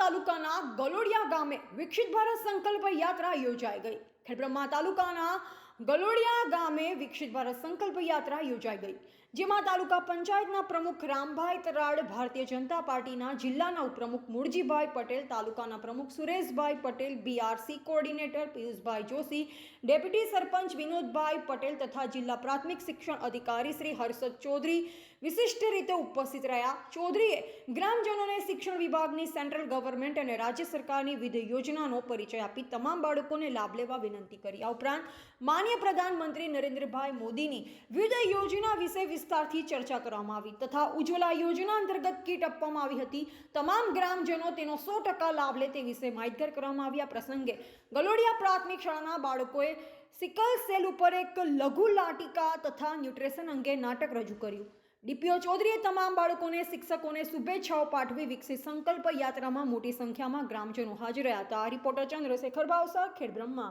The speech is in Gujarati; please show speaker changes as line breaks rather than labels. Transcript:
તાલુકાના ગલોડિયા ગામે વિકસિત ભારત સંકલ્પ યાત્રા યોજાઈ ગઈ. ખેડબ્રહ્મા તાલુકાના ગલોડિયા ગામે વિકસિત ભારત સંકલ્પ યાત્રા યોજાઈ ગઈ, જેમાં તાલુકા પંચાયતના પ્રમુખ રામભાઈ તરાડ, ભારતીય જનતા પાર્ટીના જિલ્લાના ઉપપ્રમુખ મુરજીભાઈ પટેલ, તાલુકાના પ્રમુખ સુરેશભાઈ પટેલ બીઆરસી કોઓર્ડિનેટર પિયુષભાઈ જોશી, ડેપ્યુટી સરપંચ વિનોદભાઈ પટેલ તથા જિલ્લા પ્રાથમિક શિક્ષણ અધિકારી શ્રી હર્ષદ ચૌધરી વિશિષ્ટ રીતે ઉપસ્થિત રહ્યા. ચૌધરીએ ગ્રામજનોને શિક્ષણ વિભાગની સેન્ટ્રલ ગવર્મેન્ટ અને રાજ્ય સરકારની વિવિધ યોજનાનો પરિચય આપી, તમામ બાળકોને લાભ લેવા વિનંતી કરી. આ ઉપરાંત માન્ય પ્રધાનમંત્રી નરેન્દ્રભાઈ મોદીની વિવિધ યોજના વિશે વિસ્તારથી ચર્ચા કરવામાં આવી તથા ઉજ્જવલા યોજના અંતર્ગત કીટ આપવામાં આવી હતી. તમામ ગ્રામજનો તેનો સો ટકા લાભ લે તે વિશે માહિતગાર કરવામાં આવ્યા પ્રસંગે ગલોડિયા પ્રાથમિક શાળાના બાળકોએ સિકલ સેલ ઉપર એક લઘુ લાટિકા તથા ન્યુટ્રેશન અંગે નાટક રજૂ કર્યું. ડીપીઓ ચૌધરીએ તમામ બાળકોને, શિક્ષકોને શુભેચ્છાઓ પાઠવી વિકસિત સંકલ્પ યાત્રામાં મોટી સંખ્યામાં ગ્રામજનો હાજર રહ્યા હતા. રિપોર્ટર ચંદ્રશેખર ભાવસર ખેડબ્રહ્મા.